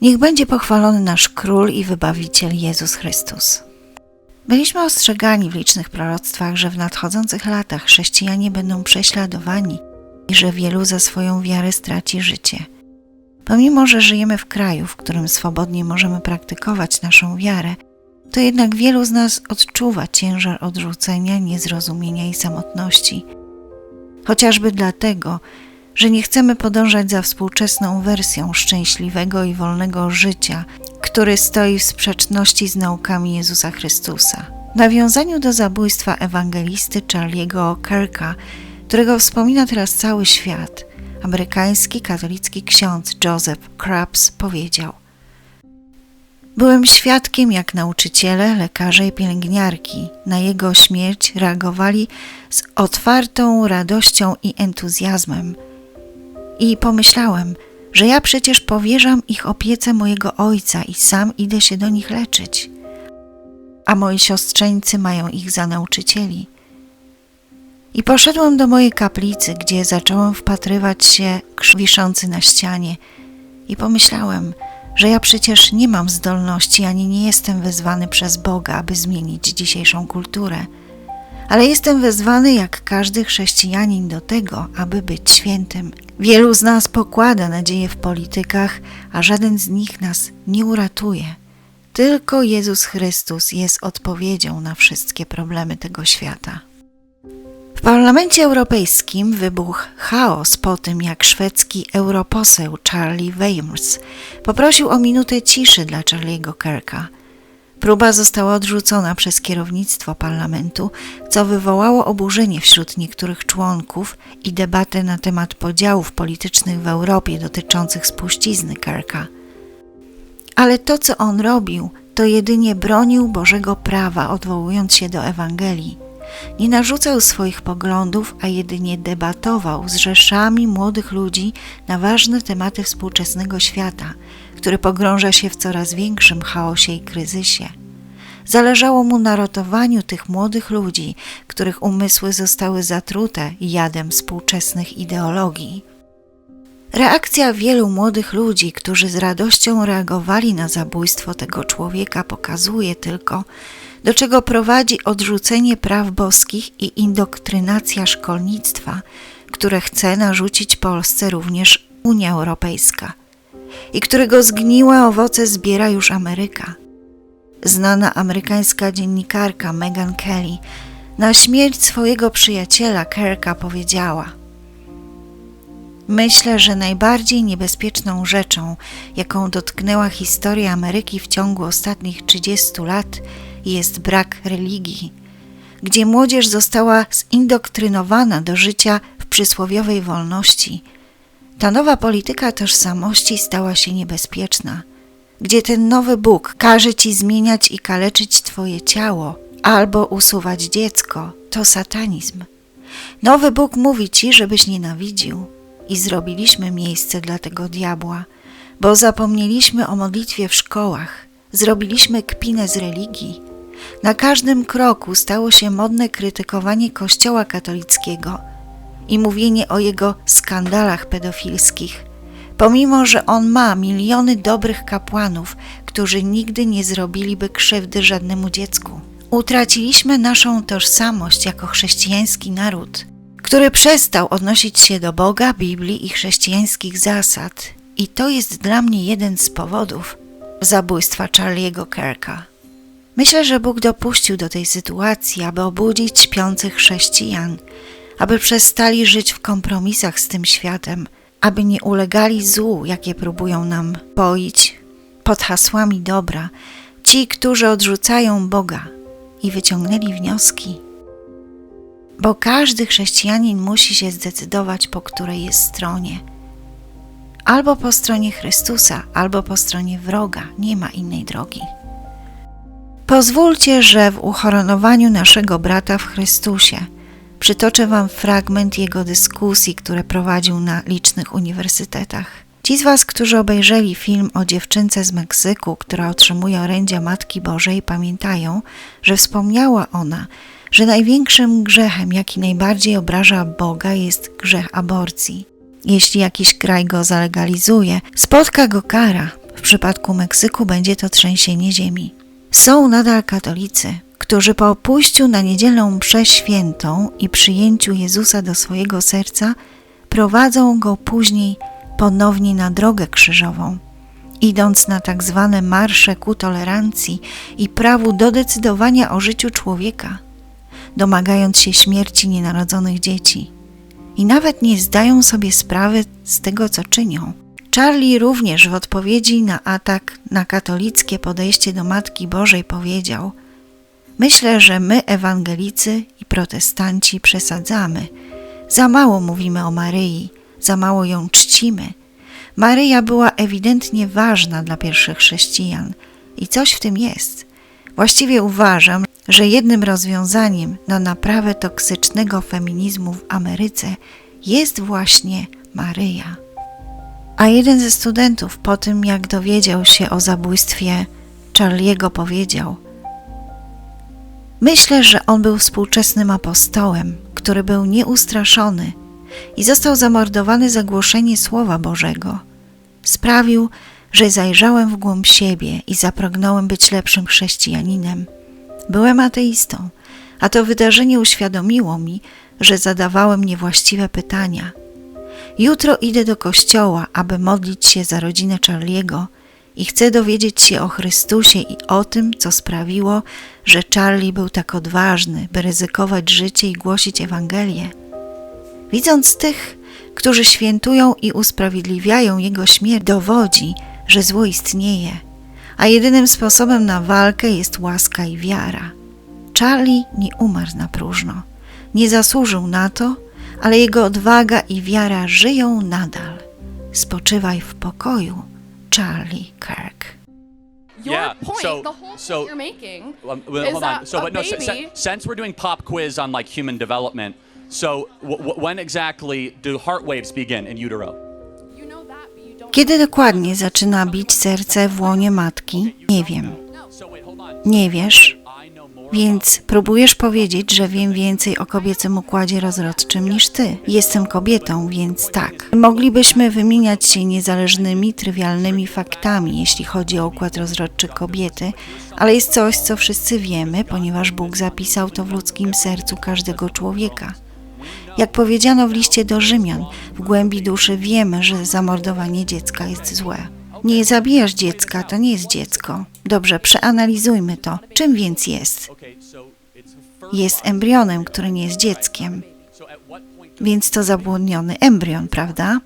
Niech będzie pochwalony nasz Król i Wybawiciel Jezus Chrystus. Byliśmy ostrzegani w licznych proroctwach, że w nadchodzących latach chrześcijanie będą prześladowani i że wielu za swoją wiarę straci życie. Pomimo, że żyjemy w kraju, w którym swobodnie możemy praktykować naszą wiarę, to jednak wielu z nas odczuwa ciężar odrzucenia, niezrozumienia i samotności. Chociażby dlatego, że nie chcemy podążać za współczesną wersją szczęśliwego i wolnego życia, który stoi w sprzeczności z naukami Jezusa Chrystusa. W nawiązaniu do zabójstwa ewangelisty Charlie'ego Kirka, którego wspomina teraz cały świat, amerykański katolicki ksiądz Joseph Krabs powiedział: Byłem świadkiem, jak nauczyciele, lekarze i pielęgniarki na jego śmierć reagowali z otwartą radością i entuzjazmem. I pomyślałem, że ja przecież powierzam ich opiece mojego ojca i sam idę się do nich leczyć. A moi siostrzeńcy mają ich za nauczycieli. I poszedłem do mojej kaplicy, gdzie zacząłem wpatrywać się wiszący na ścianie i pomyślałem, że ja przecież nie mam zdolności ani nie jestem wezwany przez Boga, aby zmienić dzisiejszą kulturę, ale jestem wezwany jak każdy chrześcijanin do tego, aby być świętym. Wielu z nas pokłada nadzieję w politykach, a żaden z nich nas nie uratuje. Tylko Jezus Chrystus jest odpowiedzią na wszystkie problemy tego świata. W Parlamencie Europejskim wybuchł chaos po tym, jak szwedzki europoseł Charlie Weimers poprosił o minutę ciszy dla Charlie'ego Kirka. Próba została odrzucona przez kierownictwo parlamentu, co wywołało oburzenie wśród niektórych członków i debatę na temat podziałów politycznych w Europie dotyczących spuścizny Kirka. Ale to, co on robił, to jedynie bronił Bożego prawa, odwołując się do Ewangelii. Nie narzucał swoich poglądów, a jedynie debatował z rzeszami młodych ludzi na ważne tematy współczesnego świata, który pogrąża się w coraz większym chaosie i kryzysie. Zależało mu na ratowaniu tych młodych ludzi, których umysły zostały zatrute jadem współczesnych ideologii. Reakcja wielu młodych ludzi, którzy z radością reagowali na zabójstwo tego człowieka, pokazuje tylko, do czego prowadzi odrzucenie praw boskich i indoktrynacja szkolnictwa, które chce narzucić Polsce również Unia Europejska i którego zgniłe owoce zbiera już Ameryka. Znana amerykańska dziennikarka Megan Kelly na śmierć swojego przyjaciela Kirka powiedziała: Myślę, że najbardziej niebezpieczną rzeczą, jaką dotknęła historia Ameryki w ciągu ostatnich 30 lat, jest brak religii, gdzie młodzież została zindoktrynowana do życia w przysłowiowej wolności. Ta nowa polityka tożsamości stała się niebezpieczna, gdzie ten nowy Bóg każe ci zmieniać i kaleczyć twoje ciało albo usuwać dziecko, to satanizm. Nowy Bóg mówi ci, żebyś nienawidził, i zrobiliśmy miejsce dla tego diabła, bo zapomnieliśmy o modlitwie w szkołach, zrobiliśmy kpinę z religii. Na każdym kroku stało się modne krytykowanie Kościoła katolickiego i mówienie o jego skandalach pedofilskich, pomimo że on ma miliony dobrych kapłanów, którzy nigdy nie zrobiliby krzywdy żadnemu dziecku. Utraciliśmy naszą tożsamość jako chrześcijański naród, który przestał odnosić się do Boga, Biblii i chrześcijańskich zasad, i to jest dla mnie jeden z powodów zabójstwa Charlie'ego Kirka. Myślę, że Bóg dopuścił do tej sytuacji, aby obudzić śpiących chrześcijan, aby przestali żyć w kompromisach z tym światem, aby nie ulegali złu, jakie próbują nam poić pod hasłami dobra, ci, którzy odrzucają Boga i wyciągnęli wnioski. Bo każdy chrześcijanin musi się zdecydować, po której jest stronie. Albo po stronie Chrystusa, albo po stronie wroga, nie ma innej drogi. Pozwólcie, że w uhoronowaniu naszego brata w Chrystusie przytoczę Wam fragment jego dyskusji, które prowadził na licznych uniwersytetach. Ci z Was, którzy obejrzeli film o dziewczynce z Meksyku, która otrzymuje orędzia Matki Bożej, pamiętają, że wspomniała ona, że największym grzechem, jaki najbardziej obraża Boga, jest grzech aborcji. Jeśli jakiś kraj go zalegalizuje, spotka go kara, przypadku Meksyku będzie to trzęsienie ziemi. Są nadal katolicy, którzy po pójściu na niedzielną mszę świętą i przyjęciu Jezusa do swojego serca prowadzą go później ponownie na drogę krzyżową, idąc na tak zwane marsze ku tolerancji i prawu do decydowania o życiu człowieka, domagając się śmierci nienarodzonych dzieci. I nawet nie zdają sobie sprawy z tego, co czynią. Charlie również w odpowiedzi na atak na katolickie podejście do Matki Bożej powiedział: Myślę, że my, ewangelicy i protestanci, przesadzamy. Za mało mówimy o Maryi, za mało ją czcimy. Maryja była ewidentnie ważna dla pierwszych chrześcijan i coś w tym jest. Właściwie uważam, że jednym rozwiązaniem na naprawę toksycznego feminizmu w Ameryce jest właśnie Maryja. A jeden ze studentów po tym, jak dowiedział się o zabójstwie Charliego, powiedział: Myślę, że on był współczesnym apostołem, który był nieustraszony i został zamordowany za głoszenie Słowa Bożego. Sprawił, że zajrzałem w głąb siebie i zapragnąłem być lepszym chrześcijaninem. Byłem ateistą, a to wydarzenie uświadomiło mi, że zadawałem niewłaściwe pytania. Jutro idę do kościoła, aby modlić się za rodzinę Charliego i chcę dowiedzieć się o Chrystusie i o tym, co sprawiło, że Charlie był tak odważny, by ryzykować życie i głosić Ewangelię. Widząc tych, którzy świętują i usprawiedliwiają jego śmierć, dowodzi, że zło istnieje, a jedynym sposobem na walkę jest łaska i wiara. Charlie nie umarł na próżno. Nie zasłużył na to, ale jego odwaga i wiara żyją nadal. Spoczywaj w pokoju, Charlie Kirk. Your Yeah, point, so- the whole so- point you're making, Um, well, is hold that on. So, but no, baby. since we're doing pop quiz on like human development, so w- w- when exactly do heart waves begin in utero? Kiedy dokładnie zaczyna bić serce w łonie matki? Nie wiem. On. Nie wiesz? Więc próbujesz powiedzieć, że wiem więcej o kobiecym układzie rozrodczym niż ty. Jestem kobietą, więc tak. Moglibyśmy wymieniać się niezależnymi, trywialnymi faktami, jeśli chodzi o układ rozrodczy kobiety, ale jest coś, co wszyscy wiemy, ponieważ Bóg zapisał to w ludzkim sercu każdego człowieka. Jak powiedziano w liście do Rzymian, w głębi duszy wiemy, że zamordowanie dziecka jest złe. Nie zabijasz dziecka, to nie jest dziecko. Dobrze, przeanalizujmy to. Czym więc jest? Jest embrionem, który nie jest dzieckiem. Więc to zabłudniony embrion, prawda?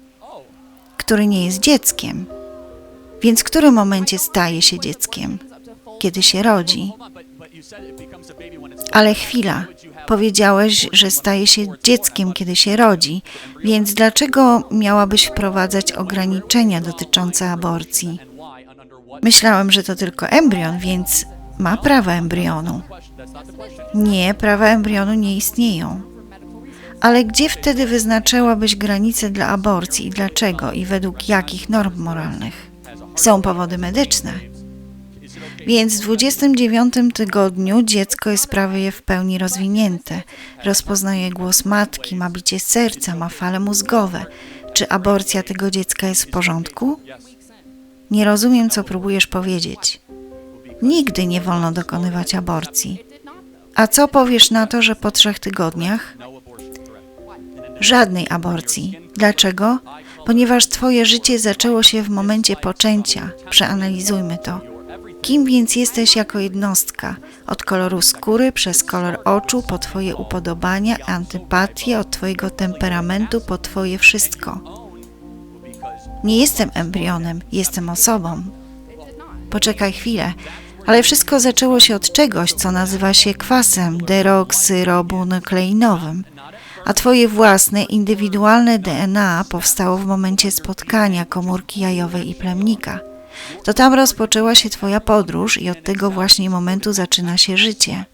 Który nie jest dzieckiem. Więc w którym momencie staje się dzieckiem? Kiedy się rodzi. Ale chwila, powiedziałeś, że staje się dzieckiem, kiedy się rodzi, więc dlaczego miałabyś wprowadzać ograniczenia dotyczące aborcji? Myślałem, że to tylko embrion, więc ma prawa embrionu. Nie, prawa embrionu nie istnieją. Ale gdzie wtedy wyznaczyłabyś granice dla aborcji i dlaczego i według jakich norm moralnych? Są powody medyczne. Więc w 29 tygodniu dziecko jest prawie w pełni rozwinięte. Rozpoznaje głos matki, ma bicie serca, ma fale mózgowe. Czy aborcja tego dziecka jest w porządku? Nie rozumiem, co próbujesz powiedzieć. Nigdy nie wolno dokonywać aborcji. A co powiesz na to, że po trzech tygodniach? Żadnej aborcji. Dlaczego? Ponieważ Twoje życie zaczęło się w momencie poczęcia. Przeanalizujmy to. Kim więc jesteś jako jednostka? Od koloru skóry, przez kolor oczu, po Twoje upodobania, antypatie, od Twojego temperamentu, po Twoje wszystko. Nie jestem embrionem, jestem osobą. Poczekaj chwilę. Ale wszystko zaczęło się od czegoś, co nazywa się kwasem deroksyrobunukleinowym. A twoje własne, indywidualne DNA powstało w momencie spotkania komórki jajowej i plemnika. To tam rozpoczęła się twoja podróż i od tego właśnie momentu zaczyna się życie.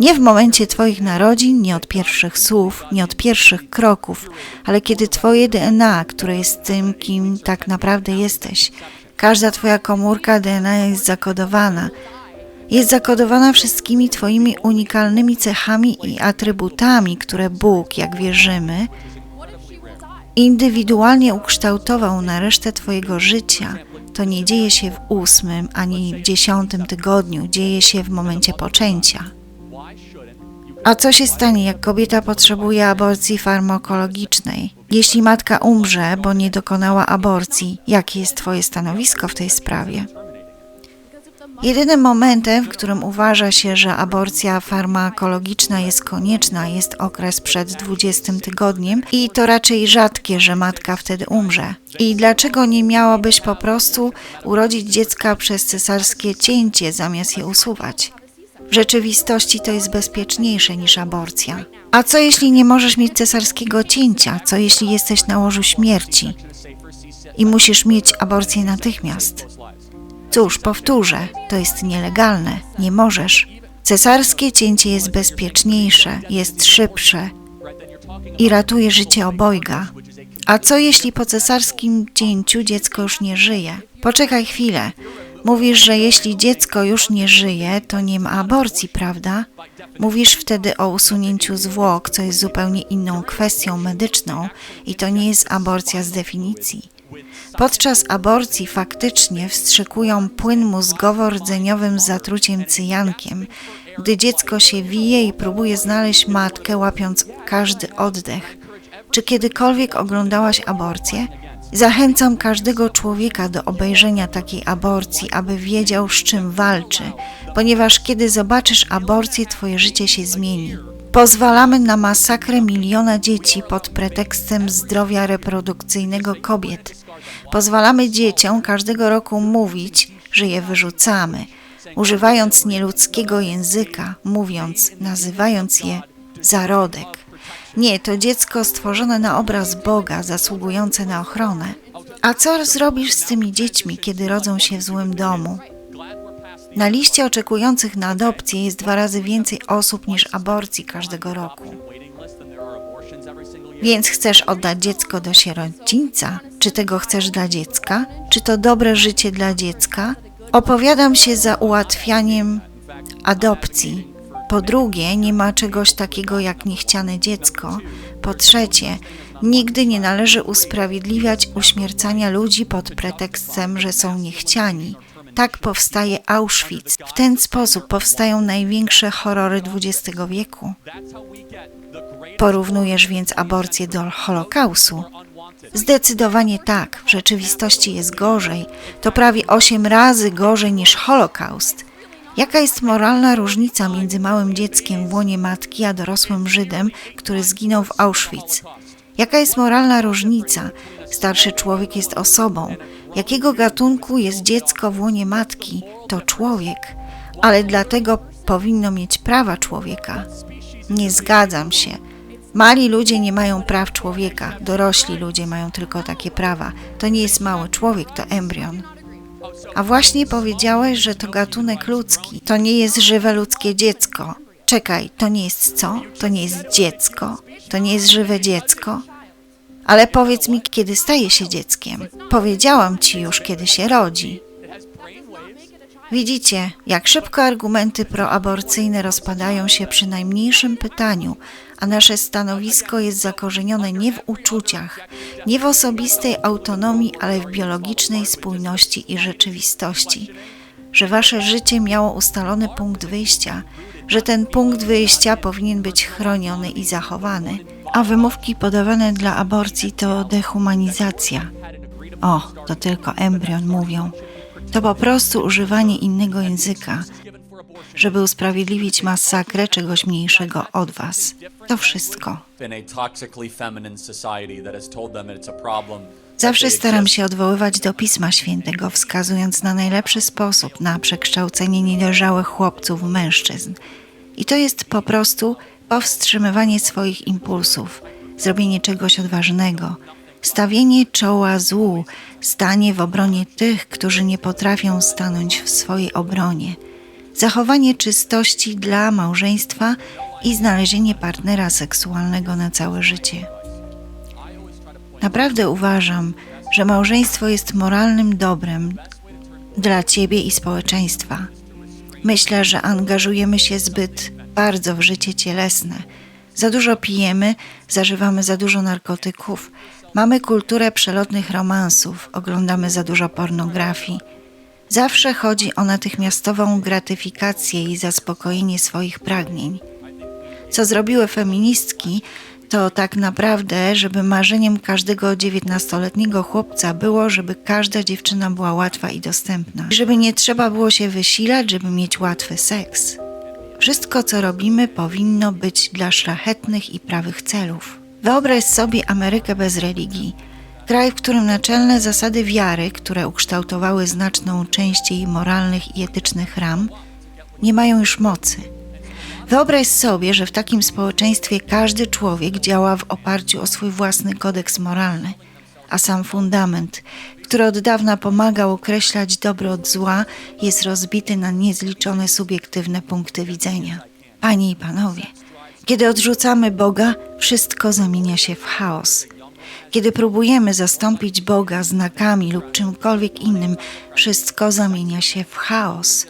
Nie w momencie Twoich narodzin, nie od pierwszych słów, nie od pierwszych kroków, ale kiedy Twoje DNA, które jest tym, kim tak naprawdę jesteś, każda Twoja komórka DNA jest zakodowana. Jest zakodowana wszystkimi Twoimi unikalnymi cechami i atrybutami, które Bóg, jak wierzymy, indywidualnie ukształtował na resztę Twojego życia, to nie dzieje się w ósmym ani w dziesiątym tygodniu, dzieje się w momencie poczęcia. A co się stanie, jak kobieta potrzebuje aborcji farmakologicznej? Jeśli matka umrze, bo nie dokonała aborcji, jakie jest Twoje stanowisko w tej sprawie? Jedynym momentem, w którym uważa się, że aborcja farmakologiczna jest konieczna, jest okres przed 20 tygodniem i to raczej rzadkie, że matka wtedy umrze. I dlaczego nie miałabyś po prostu urodzić dziecka przez cesarskie cięcie zamiast je usuwać? W rzeczywistości to jest bezpieczniejsze niż aborcja. A co jeśli nie możesz mieć cesarskiego cięcia? Co jeśli jesteś na łożu śmierci i musisz mieć aborcję natychmiast? Cóż, powtórzę, to jest nielegalne, nie możesz. Cesarskie cięcie jest bezpieczniejsze, jest szybsze i ratuje życie obojga. A co jeśli po cesarskim cięciu dziecko już nie żyje? Poczekaj chwilę. Mówisz, że jeśli dziecko już nie żyje, to nie ma aborcji, prawda? Mówisz wtedy o usunięciu zwłok, co jest zupełnie inną kwestią medyczną i to nie jest aborcja z definicji. Podczas aborcji faktycznie wstrzykują płyn mózgowo-rdzeniowym z zatruciem cyjankiem, gdy dziecko się wije i próbuje znaleźć matkę, łapiąc każdy oddech. Czy kiedykolwiek oglądałaś aborcję? Zachęcam każdego człowieka do obejrzenia takiej aborcji, aby wiedział, z czym walczy, ponieważ kiedy zobaczysz aborcję, twoje życie się zmieni. Pozwalamy na masakrę miliona dzieci pod pretekstem zdrowia reprodukcyjnego kobiet. Pozwalamy dzieciom każdego roku mówić, że je wyrzucamy, używając nieludzkiego języka, mówiąc, nazywając je zarodek. Nie, to dziecko stworzone na obraz Boga, zasługujące na ochronę. A co zrobisz z tymi dziećmi, kiedy rodzą się w złym domu? Na liście oczekujących na adopcję jest dwa razy więcej osób niż aborcji każdego roku. Więc chcesz oddać dziecko do sierocińca? Czy tego chcesz dla dziecka? Czy to dobre życie dla dziecka? Opowiadam się za ułatwianiem adopcji. Po drugie, nie ma czegoś takiego jak niechciane dziecko. Po trzecie, nigdy nie należy usprawiedliwiać uśmiercania ludzi pod pretekstem, że są niechciani. Tak powstaje Auschwitz. W ten sposób powstają największe horrory XX wieku. Porównujesz więc aborcję do Holokaustu? Zdecydowanie tak, w rzeczywistości jest gorzej. To prawie 8 razy gorzej niż Holokaust. Jaka jest moralna różnica między małym dzieckiem w łonie matki a dorosłym Żydem, który zginął w Auschwitz? Jaka jest moralna różnica? Starszy człowiek jest osobą. Jakiego gatunku jest dziecko w łonie matki? To człowiek, ale dlatego powinno mieć prawa człowieka. Nie zgadzam się. Mali ludzie nie mają praw człowieka, dorośli ludzie mają tylko takie prawa. To nie jest mały człowiek, to embrion. A właśnie powiedziałeś, że to gatunek ludzki, to nie jest żywe ludzkie dziecko. Czekaj, to nie jest co? To nie jest dziecko? To nie jest żywe dziecko? Ale powiedz mi, kiedy staje się dzieckiem? Powiedziałam ci już, kiedy się rodzi. Widzicie, jak szybko argumenty proaborcyjne rozpadają się przy najmniejszym pytaniu, a nasze stanowisko jest zakorzenione nie w uczuciach, nie w osobistej autonomii, ale w biologicznej spójności i rzeczywistości. Że wasze życie miało ustalony punkt wyjścia, że ten punkt wyjścia powinien być chroniony i zachowany, a wymówki podawane dla aborcji to dehumanizacja. O, to tylko embrion mówią. To po prostu używanie innego języka, żeby usprawiedliwić masakrę czegoś mniejszego od was. To wszystko. Zawsze staram się odwoływać do Pisma Świętego, wskazując na najlepszy sposób na przekształcenie niedojrzałych chłopców w mężczyzn. I to jest po prostu powstrzymywanie swoich impulsów, zrobienie czegoś odważnego, stawienie czoła złu, stanie w obronie tych, którzy nie potrafią stanąć w swojej obronie, zachowanie czystości dla małżeństwa i znalezienie partnera seksualnego na całe życie. Naprawdę uważam, że małżeństwo jest moralnym dobrem dla ciebie i społeczeństwa. Myślę, że angażujemy się zbyt bardzo w życie cielesne. Za dużo pijemy, zażywamy za dużo narkotyków, Mamy kulturę przelotnych romansów, oglądamy za dużo pornografii. Zawsze chodzi o natychmiastową gratyfikację i zaspokojenie swoich pragnień. Co zrobiły feministki, to tak naprawdę, żeby marzeniem każdego dziewiętnastoletniego chłopca było, żeby każda dziewczyna była łatwa i dostępna. Żeby nie trzeba było się wysilać, żeby mieć łatwy seks. Wszystko, co robimy, powinno być dla szlachetnych i prawych celów. Wyobraź sobie Amerykę bez religii. Kraj, w którym naczelne zasady wiary, które ukształtowały znaczną część jej moralnych i etycznych ram, nie mają już mocy. Wyobraź sobie, że w takim społeczeństwie każdy człowiek działa w oparciu o swój własny kodeks moralny, a sam fundament, który od dawna pomagał określać dobro od zła, jest rozbity na niezliczone subiektywne punkty widzenia. Panie i panowie, kiedy odrzucamy Boga, wszystko zamienia się w chaos. Kiedy próbujemy zastąpić Boga znakami lub czymkolwiek innym, wszystko zamienia się w chaos.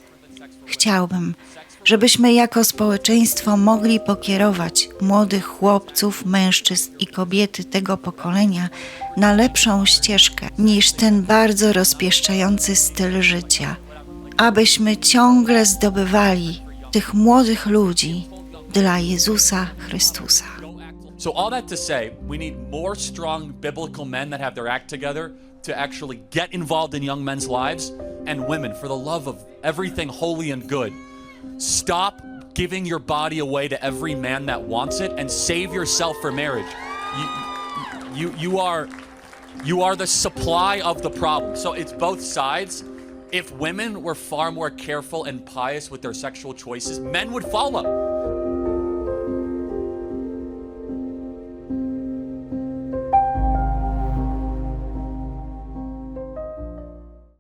Chciałbym, żebyśmy jako społeczeństwo mogli pokierować młodych chłopców, mężczyzn i kobiety tego pokolenia na lepszą ścieżkę niż ten bardzo rozpieszczający styl życia, abyśmy ciągle zdobywali tych młodych ludzi dla Jezusa Chrystusa. So, all that to say, we need more strong biblical men that have their act together to actually get involved in young men's lives and women for the love of everything holy and good. Stop giving your body away to every man that wants it and save yourself for marriage. You, you, you are you are the supply of the problem. So it's both sides. If women were far more careful and pious with their sexual choices, men would follow.